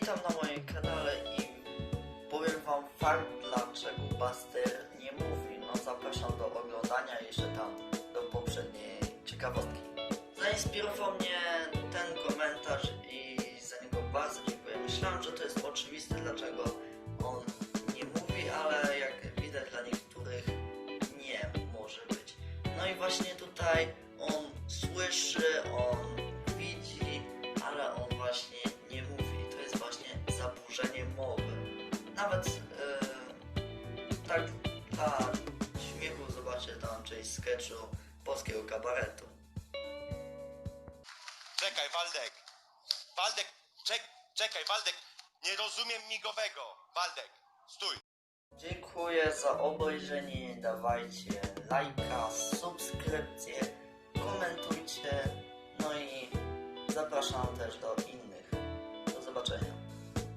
witam na moim kanale i powiem wam fakt, dlaczego Buster nie mówi. No zapraszam do oglądania jeszcze tam do poprzedniej ciekawostki. Zainspirował mnie ten komentarz i za niego bardzo dziękuję. Myślałem, że to jest oczywiste, dlaczego on nie mówi, ale jak widać dla niektórych nie może być. No i właśnie tutaj Nawet yy, tak dla śmiechu zobaczę tam część sketchu polskiego kabaretu. Czekaj, Waldek. Waldek, czek, czekaj, Waldek. Nie rozumiem migowego. Waldek, stój. Dziękuję za obejrzenie. Dawajcie lajka, subskrypcję, komentujcie. No i zapraszam też do innych